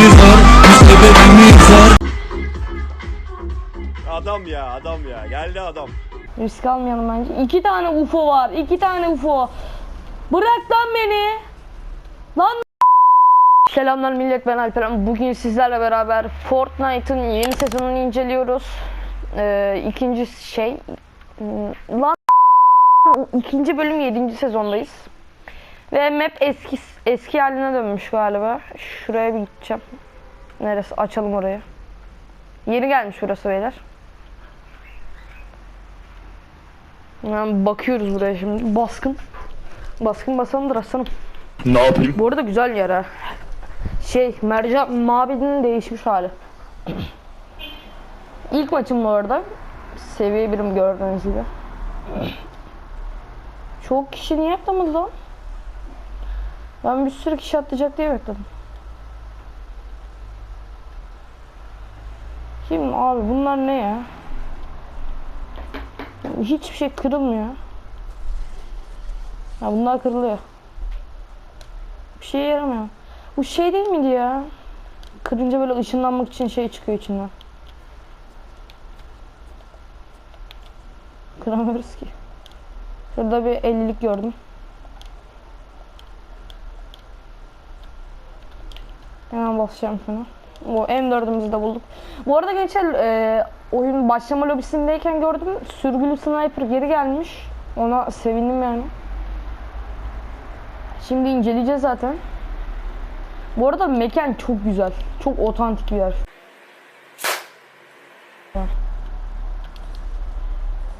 sebebimiz var Bir sebebimiz var Adam ya adam ya geldi adam. Risk almayalım bence. İki tane UFO var. iki tane UFO. Bırak lan beni. Lan Selamlar millet ben Alperen. Bugün sizlerle beraber Fortnite'ın yeni sezonunu inceliyoruz. Ee, ikinci şey lan ikinci bölüm yedinci sezondayız. Ve map eski eski haline dönmüş galiba. Şuraya bir gideceğim. Neresi? Açalım orayı. Yeni gelmiş burası beyler. Yani bakıyoruz buraya şimdi. Baskın. Baskın basalımdır aslanım. Ne yapayım? Bu arada güzel yer ha. Şey, mercan mabedinin değişmiş hali. İlk maçım bu arada. Seviye birim gördüğünüz gibi. Çok kişi niye atlamadı lan? Ben bir sürü kişi atlayacak diye bekledim. Kim abi bunlar ne ya? Hiçbir şey kırılmıyor. Ha bunlar kırılıyor. Bir şeye yaramıyor. Bu şey değil miydi ya? Kırınca böyle ışınlanmak için şey çıkıyor içinden. Kıramıyoruz ki. Şurada bir 50'lik gördüm. Hemen basacağım şunu. Bu M4'ümüzü de bulduk. Bu arada gençler e, oyun başlama lobisindeyken gördüm. Sürgülü sniper geri gelmiş. Ona sevindim yani. Şimdi inceleyeceğiz zaten. Bu arada mekan çok güzel. Çok otantik bir yer.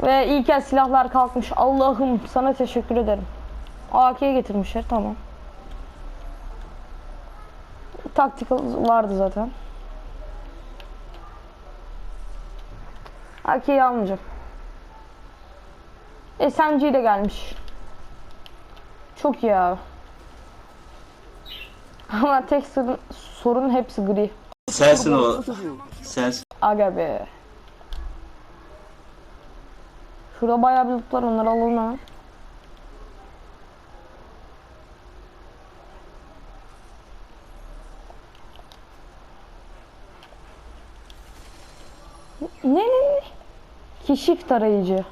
Ve ilk kez silahlar kalkmış. Allah'ım sana teşekkür ederim. AK'ye getirmişler tamam. Tactical vardı zaten. AK'yi almayacağım. SMG de gelmiş. Çok iyi abi. Ama tek sorun, sorun hepsi gri. Sensin o Sensin Aga be. Şurada bayağı bir loot var onları alalım hemen. Ne ne ne? Keşif tarayıcı.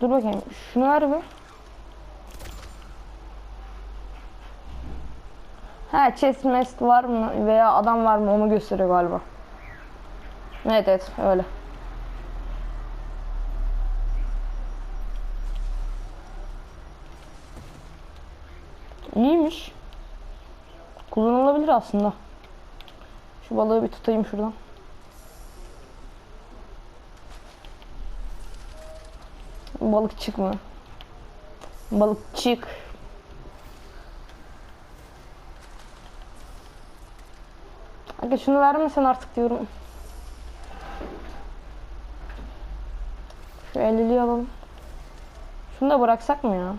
Dur bakayım. Şunu ver bir. Ha chest mast var mı veya adam var mı onu gösteriyor galiba. Evet evet öyle. İyiymiş. Kullanılabilir aslında. Şu balığı bir tutayım şuradan. Balıkçık mı? Balıkçık. Aga şunu vermesen artık diyorum. Şu 50'liği alalım. Şunu da bıraksak mı ya?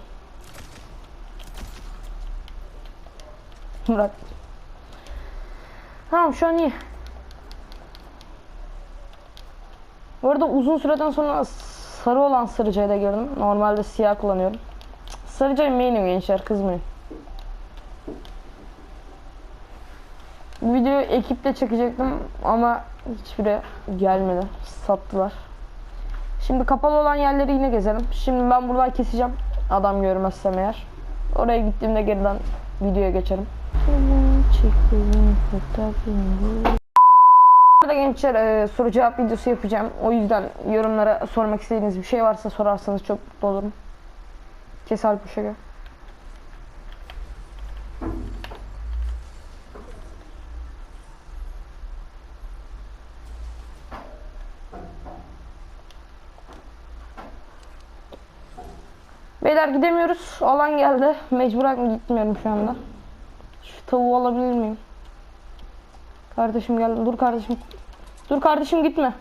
Bırak. Tamam şu an iyi. Bu arada uzun süreden sonra sarı olan sarıcayı da gördüm. Normalde siyah kullanıyorum. Sarıcayı main'im gençler kızmayın. Bu videoyu ekiple çekecektim ama hiçbiri gelmedi. Sattılar. Şimdi kapalı olan yerleri yine gezelim. Şimdi ben buradan keseceğim. Adam görmezsem eğer. Oraya gittiğimde geriden videoya geçerim. Burada gençler e, soru cevap videosu yapacağım. O yüzden yorumlara sormak istediğiniz bir şey varsa sorarsanız çok mutlu olurum. Kes Alpuş'a gel. Beyler gidemiyoruz. Alan geldi. Mecburen gitmiyorum şu anda. Şu tavuğu alabilir miyim? Kardeşim geldi. Dur kardeşim. Dur kardeşim gitme.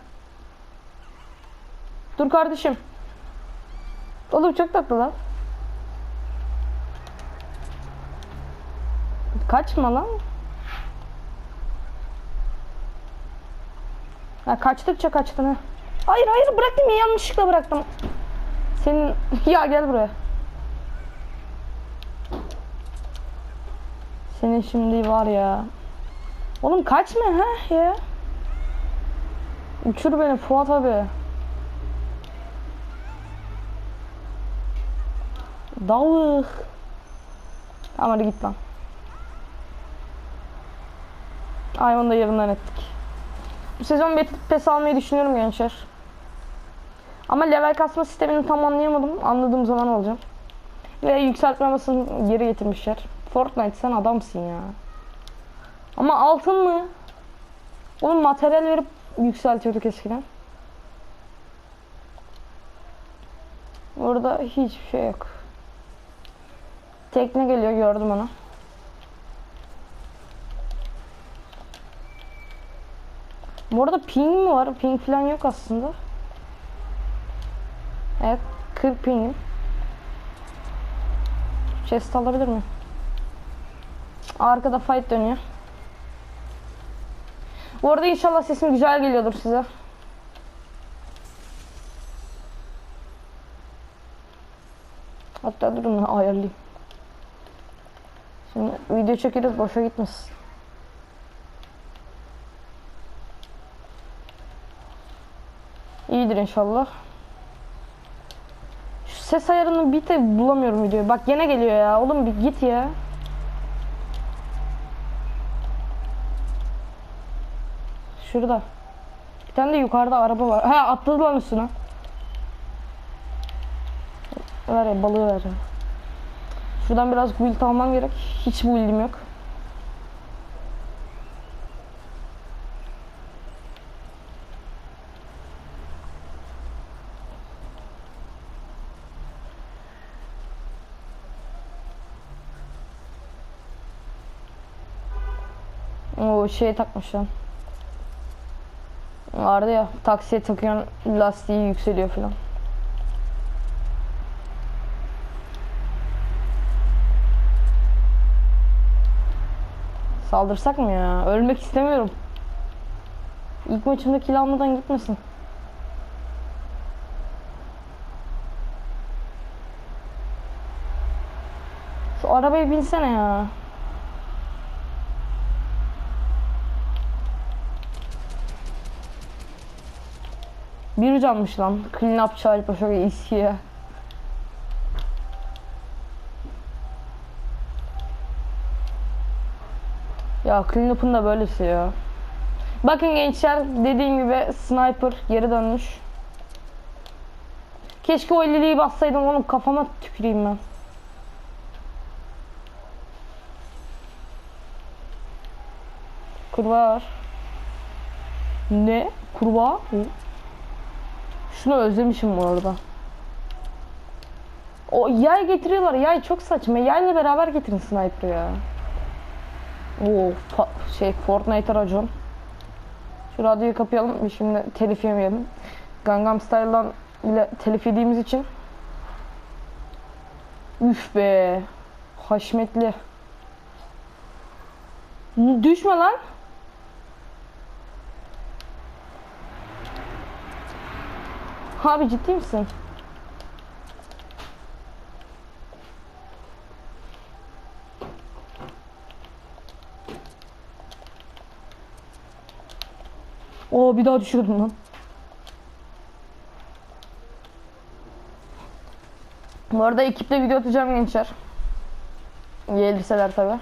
Dur kardeşim. Oğlum çok tatlı lan. Kaçma lan. Ha, kaçtıkça kaçtın ha. Hayır hayır bıraktım ya yanlışlıkla bıraktım. Senin ya gel buraya. Senin şimdi var ya. Oğlum kaçma ha ya. Uçur beni Fuat abi. Davık. Tamam hadi git lan. Ay onu da yarından ettik. Bu sezon Battle Pass almayı düşünüyorum gençler. Ama level kasma sistemini tam anlayamadım. Anladığım zaman alacağım. Ve yükseltme masasını geri getirmişler. Fortnite sen adamsın ya. Ama altın mı? Oğlum materyal verip yükseltiyorduk eskiden. Orada hiçbir şey yok. Tekne geliyor gördüm onu. Bu arada ping mi var? Ping falan yok aslında. Evet 40 pingim. Chest alabilir miyim? Arkada fight dönüyor. Bu arada inşallah sesim güzel geliyordur size. Hatta durun ayarlayayım. Şimdi video çekeriz boşa gitmesin. İyidir inşallah. Şu ses ayarını bir de bulamıyorum videoyu. Bak gene geliyor ya. Oğlum bir git ya. Şurada. Bir tane de yukarıda araba var. Ha atladı lan üstüne. Ver ya balığı ver. Şuradan biraz build almam gerek. Hiç build'im yok. O şey takmış lan. Vardı ya taksiye takıyorsun lastiği yükseliyor falan. Saldırsak mı ya? Ölmek istemiyorum. İlk maçımda kill almadan gitmesin. Şu arabaya binsene ya. Bir canmış lan. Clean up charge paşa iskiye. Ya clean up'ın da böylesi ya. Bakın gençler dediğim gibi sniper geri dönmüş. Keşke o elliliği bassaydım onun kafama tüküreyim ben. Kurbağa var. Ne? Kurbağa? Hı. Şunu özlemişim bu arada. O yay getiriyorlar. Yay çok saçma. Yayla beraber getirin sniper ya. Oo, şey Fortnite racon. Şu radyoyu kapayalım. Şimdi telif yemeyelim. Gangnam Style'dan bile telif yediğimiz için. Üf be. Haşmetli. Düşme lan. Abi ciddi misin? Oo bir daha düşürdüm lan. Bu arada ekiple video atacağım gençler. Gelirseler tabi.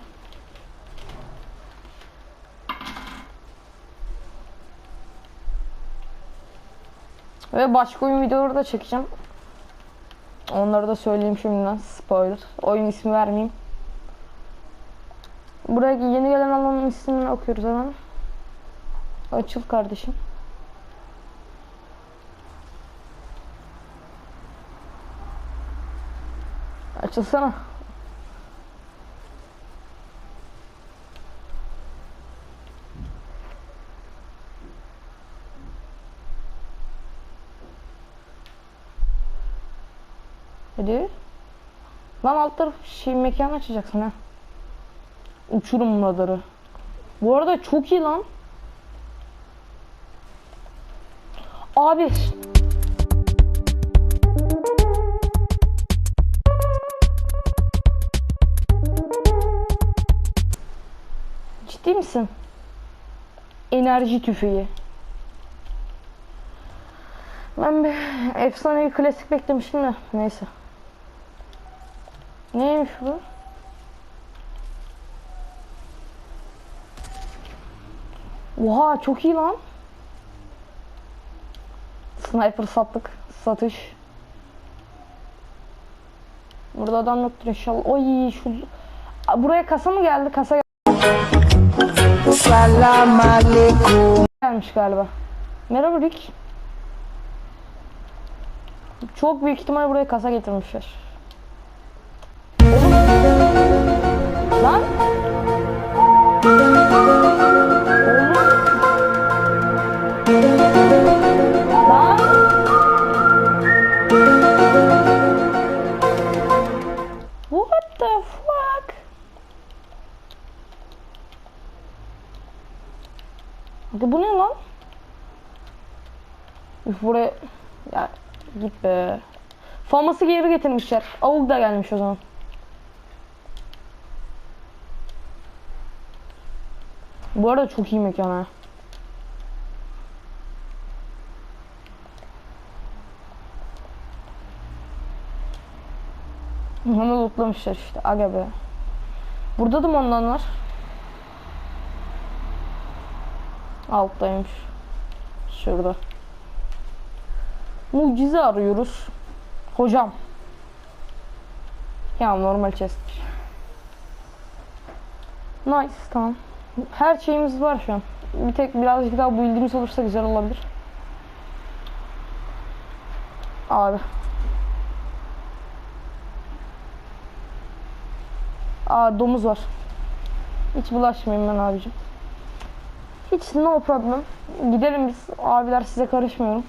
Ve başka oyun videoları da çekeceğim. Onları da söyleyeyim şimdiden. Spoiler. Oyun ismi vermeyeyim. Buraya yeni gelen alanın ismini okuyoruz hemen. Açıl kardeşim. Açılsana. Hadi. Lan alt taraf şey mekan açacaksın ha. Uçurum radarı. Bu arada çok iyi lan. Abi. Ciddi misin? enerji tüfeği. Ben bir efsanevi klasik beklemiştim de neyse. Neymiş bu? Oha çok iyi lan. Sniper sattık. Satış. Burada adam yoktur inşallah. Oy şu buraya kasa mı geldi? Kasa alaikum. gelmiş galiba. Merhaba Rick. Çok büyük ihtimal buraya kasa getirmişler. Lan. Lan. What the fuck? Bu ne lan? Üf buraya... Ya git be. Faması geri getirmişler. Avuk da gelmiş o zaman. Bu arada çok iyi mekan ha. Hemen lootlamışlar işte. Aga be. Burada da mı ondan var? Alttaymış. Şurada. Mucize arıyoruz. Hocam. Ya normal chest. Nice tamam. Her şeyimiz var şu an. Bir tek birazcık daha bildiğimiz olursa güzel olabilir. Abi. Aa domuz var. Hiç bulaşmayayım ben abicim. Hiç no problem. Gidelim biz. Abiler size karışmıyorum.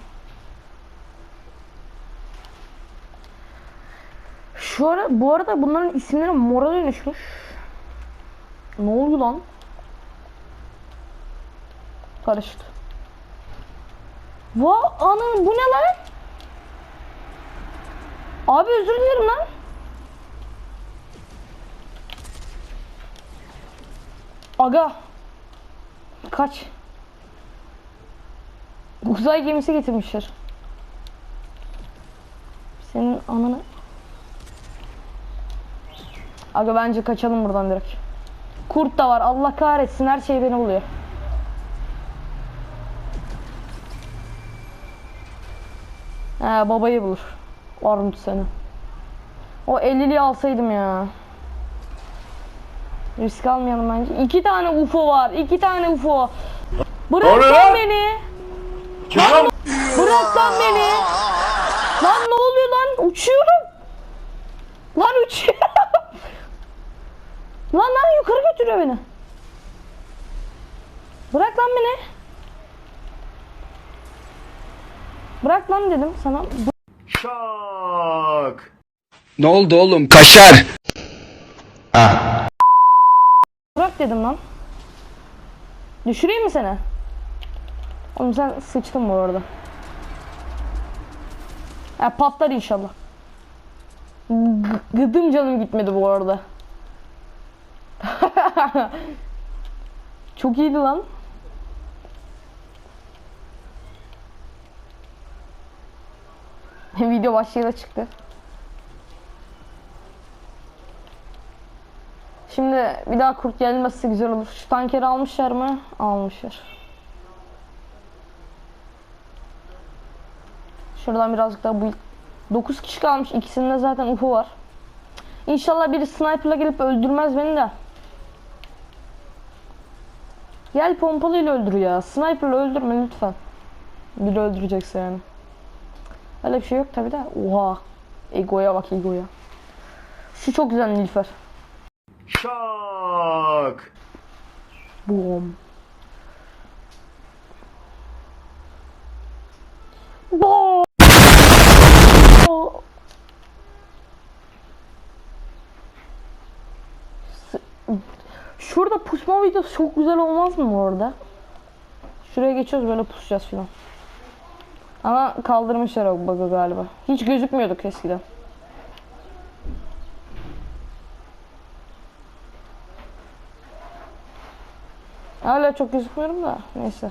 Şu ara, bu arada bunların isimleri mora dönüşmüş. Ne oluyor lan? Karıştı. Va anam bu ne lan? Abi özür dilerim lan. Aga. Kaç. Uzay gemisi getirmişler. Senin ananı... Aga bence kaçalım buradan direkt. Kurt da var. Allah kahretsin her şey beni buluyor. He babayı bulur. Armut seni. O 50'liği alsaydım ya. Risk almayalım bence. İki tane UFO var. iki tane UFO. Bırak lan beni. Kim lan? Bırak lan beni. Lan ne oluyor lan? Uçuyorum. Lan uçuyorum. lan lan yukarı götürüyor beni. Bırak lan beni. Bırak lan dedim sana. Şak. Ne oldu oğlum? Kaşar. Bırak dedim lan. Düşüreyim mi seni? Oğlum sen sıçtın bu arada. Ya patlar inşallah. G- gıdım canım gitmedi bu arada. Çok iyiydi lan. Video başlığı da çıktı. Şimdi bir daha kurt gelmesi güzel olur. Şu tankeri almışlar mı? Almışlar. Şuradan birazcık daha bu 9 kişi kalmış. İkisinde zaten UFO var. İnşallah biri sniperla gelip öldürmez beni de. Gel pompalıyla öldür ya. Sniperla öldürme lütfen. Biri öldürecekse yani. Öyle bir şey yok tabi de. Oha. Egoya bak egoya. Şu çok güzel Nilüfer. Şak. Boom. Boom. Şurada pusma videosu çok güzel olmaz mı bu arada? Şuraya geçiyoruz böyle pusacağız filan. Ama kaldırmışlar o bug'ı galiba. Hiç gözükmüyorduk eskiden. Hala çok gözükmüyorum da neyse.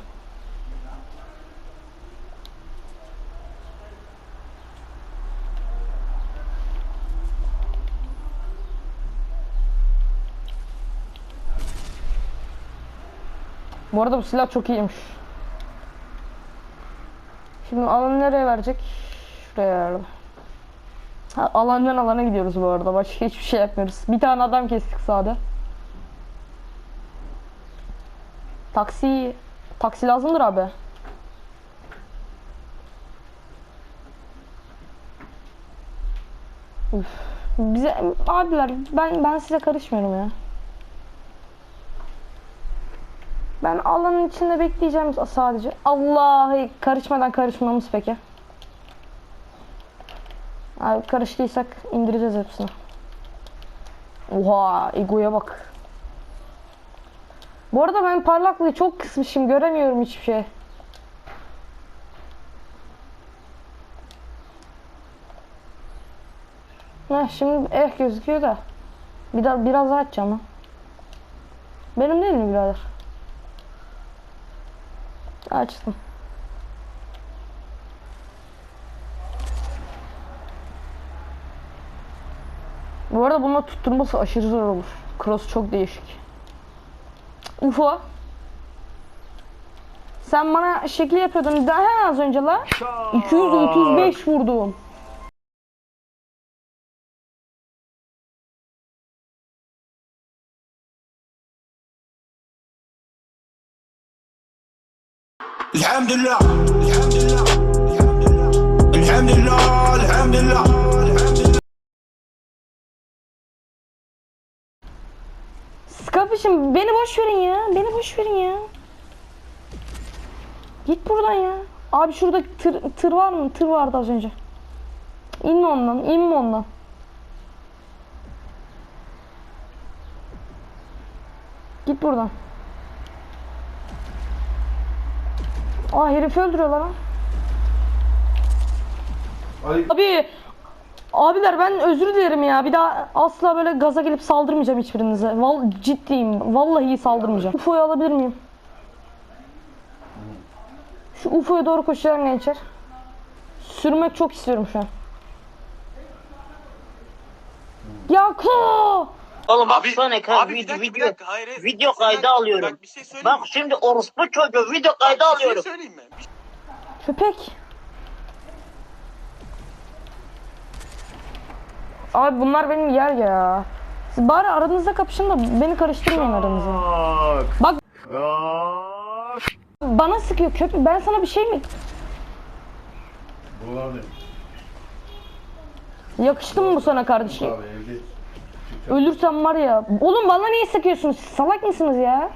Bu arada bu silah çok iyiymiş. Şimdi alanı nereye verecek? Şuraya verdim. Ha, alandan alana gidiyoruz bu arada. Başka hiçbir şey yapmıyoruz. Bir tane adam kestik sağda. Taksi taksi lazımdır abi. Üf. Bize abiler ben ben size karışmıyorum ya. Ben alanın içinde bekleyeceğim sadece. Allah karışmadan karışmamız peki. Abi karıştıysak indireceğiz hepsini. Oha egoya bak. Bu arada ben parlaklığı çok kısmışım. Göremiyorum hiçbir şey. Heh, şimdi eh gözüküyor da. Bir daha biraz daha açacağım lan. Benim değil mi birader? Açtım. Bu arada bununla tutturması aşırı zor olur. Cross çok değişik. UFO. Sen bana şekil yapıyordun daha az önce la. 235 vurdum. Elhamdülillah Elhamdülillah beni boş verin ya. Beni boş verin ya. Git buradan ya. Abi şurada tır, tır var mı? Tır vardı az önce. İnme ondan. İnme ondan. Git buradan. Aa herifi öldürüyorlar lan. Abi Abiler ben özür dilerim ya. Bir daha asla böyle gaza gelip saldırmayacağım hiçbirinize. Val ciddiyim. Vallahi saldırmayacağım. UFO'yu alabilir miyim? Şu UFO'ya doğru koşacağım gençler. Sürmek çok istiyorum şu an. Yaku! Oğlum bak Abi- Sonic ha abi bir video, dakika, bir video, dakika, hayır, hayır. video Bir kaydı alıyorum. bak bir şey söyleyeyim Bak mi? şimdi orospu çocuğu video kaydı Bir alıyorum. şey söyleyeyim mi? Bir- Köpek. Abi bunlar benim yer ya. Siz bari aranızda kapışın da beni karıştırmayın aranıza. Bak. Bana sıkıyor köpek. Ben sana bir şey mi? Yakıştı mı bu sana kardeşim? Ölürsem var ya. Oğlum bana niye sıkıyorsunuz? Siz Salak mısınız ya?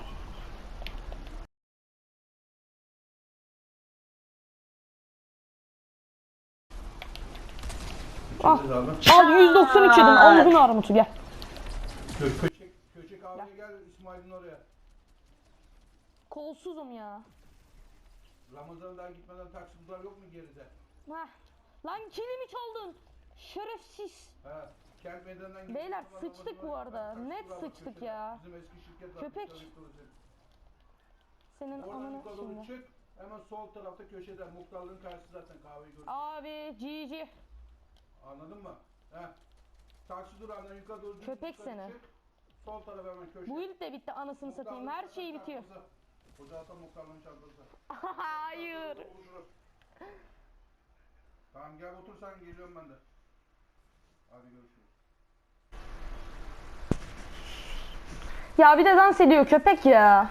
Al. Al 193 yedim. Allah'ın armutu gel. Köşek, köşek abiye gel İsmail'in oraya. Kolsuzum ya. Ramazan daha gitmeden taksiciler yok mu geride? Heh. Lan kilimi çaldın. Şerefsiz. Ha, kent meydanından git. Beyler, sıçtık bu arada. Net sıçtık ya. Bizim eski şirket var. Köpek. Senin Oradan ananı yukarı doğru şimdi. çık. Hemen sol tarafta köşede. Muhtarlığın karşısı zaten kahveyi gör. Abi GG. Anladın mı? He. Taksi durağından yukarı doğru Köpek yukarı seni. çık. Sol taraf hemen köşe. Bu ilk de bitti anasını satayım. Her şey bitiyor. Hoca atan muhtarlığın çantası. Hayır. Tamam gel otur sen geliyorum ben de. Hadi görüşürüz. Ya bir de dans ediyor köpek ya.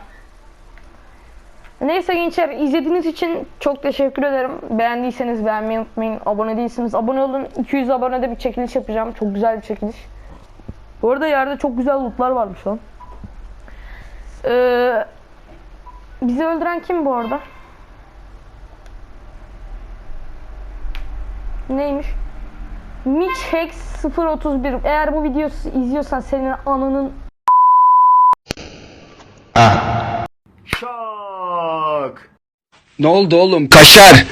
Neyse gençler izlediğiniz için çok teşekkür ederim. Beğendiyseniz beğenmeyi unutmayın. Abone değilseniz abone olun. 200 abonede bir çekiliş yapacağım. Çok güzel bir çekiliş. Bu arada yerde çok güzel lootlar varmış lan. Ee, bizi öldüren kim bu arada? Neymiş? Mitch Hex 031. Eğer bu videoyu izliyorsan senin anının Ne oldu oğlum? Kaşar.